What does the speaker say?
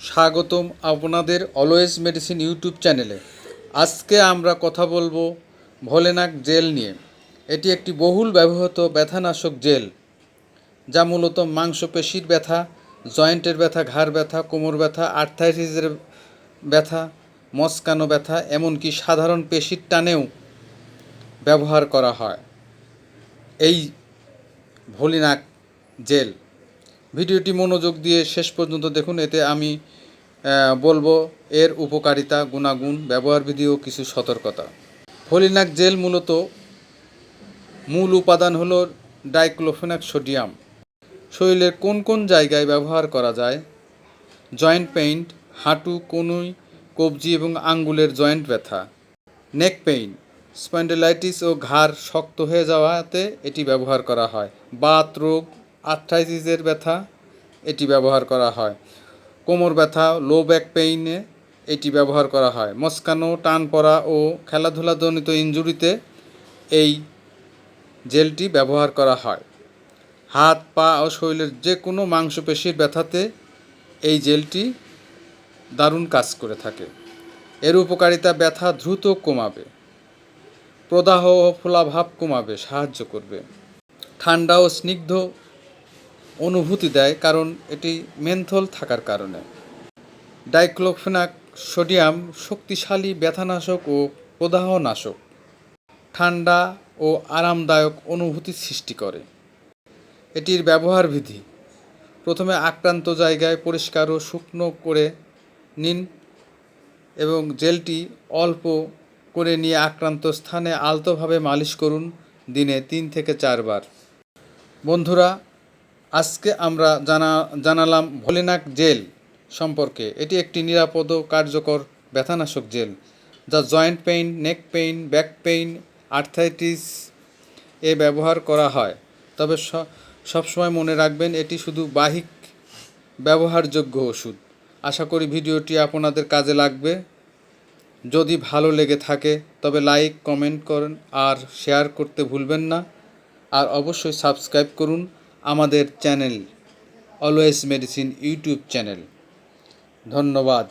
স্বাগতম আপনাদের always medicine YouTube চ্যানেলে। আজকে আমরা কথা বলব ভোলেনাক জেল নিয়ে। এটি একটি বহুল ব্যবহৃত ব্যথানাশক জেল, যা মূলত মাংসপেশির ব্যথা, জয়েন্টের ব্যথা, ঘাড় ব্যথা, কোমর ব্যথা, আর্থাইটিসের ব্যথা, মস্কানো ব্যথা, এমনকি সাধারণ পেশির টানেও ব্যবহার করা হয়। এই ভোলিনাক জেল ভিডিওটি মনোযোগ দিয়ে শেষ পর্যন্ত দেখুন, এতে আমি বলব এর উপকারিতা, গুণাগুণ ব্যবহারবিধি ও কিছু সতর্কতা। ফলিনাক জেল মূলত মূল উপাদান হলো ডাইক্লোফেনাক সোডিয়াম। শরীরের কোন কোন জায়গায় ব্যবহার করা যায়? জয়েন্ট পেইন্ট হাঁটু, কনুই, কবজি এবং আঙ্গুলের জয়েন্ট ব্যথা। নেক পেইন, স্পন্ডেলাইটিস ও ঘাড় শক্ত হয়ে যাওয়াতে এটি ব্যবহার করা হয়। বাত রোগ আর্থ্রাইটিসের ব্যথা, এটি ব্যবহার করা হয়। কোমর ব্যথা, লো ব্যাক পেইনে, এটি ব্যবহার করা হয়। মস্কানো, টান পড়া ও খেলাধুলাজনিত ইনজুরিতে এই জেলটি ব্যবহার করা হয়। হাত, পা ও শরীরের যে কোনো মাংসপেশির ব্যথাতে এই জেলটি দারুণ কাজ করে থাকে। এর উপকারিতা ব্যথা দ্রুত কমাবে। প্রদাহ ও ফোলাভাব কমাবে, সাহায্য করবে। ঠান্ডা ও স্নিগ্ধ অনুভূতি দেয় কারণ এটি মেন্থল থাকার কারণে। ডাইক্লোফেনাক সোডিয়াম শক্তিশালী ব্যথানাশক ও প্রদাহনাশক, ঠান্ডা ও আরামদায়ক অনুভূতি সৃষ্টি করে। এটির ব্যবহার বিধি, প্রথমে আক্রান্ত জায়গায় পরিষ্কার ও শুকনো করে নিন এবং জেলটি অল্প করে নিয়ে আক্রান্ত স্থানে আলতোভাবে মালিশ করুন দিনে তিন থেকে চারবার। বন্ধুরা আজকে আমরা জানা, জানালাম ভোলেনাক জেল সম্পর্কে। এটি একটি নিরাপদ কার্যকর ব্যথানাশক জেল, যা joint pain, neck pain, back pain, arthritis এ ব্যবহার করা হয়। তবে সবসময় মনে রাখবেন, এটি শুধু বাহিক ব্যবহারযোগ্য ওষুধ। আশা করি ভিডিওটি আপনাদের কাজে লাগবে। যদি ভালো লেগে থাকে, তবে লাইক, কমেন্ট করেন আর শেয়ার করতে ভুলবেন না। আর অবশ্যই সাবস্ক্রাইব করুন। আমাদের channel always medicine YouTube channel. ধন্যবাদ।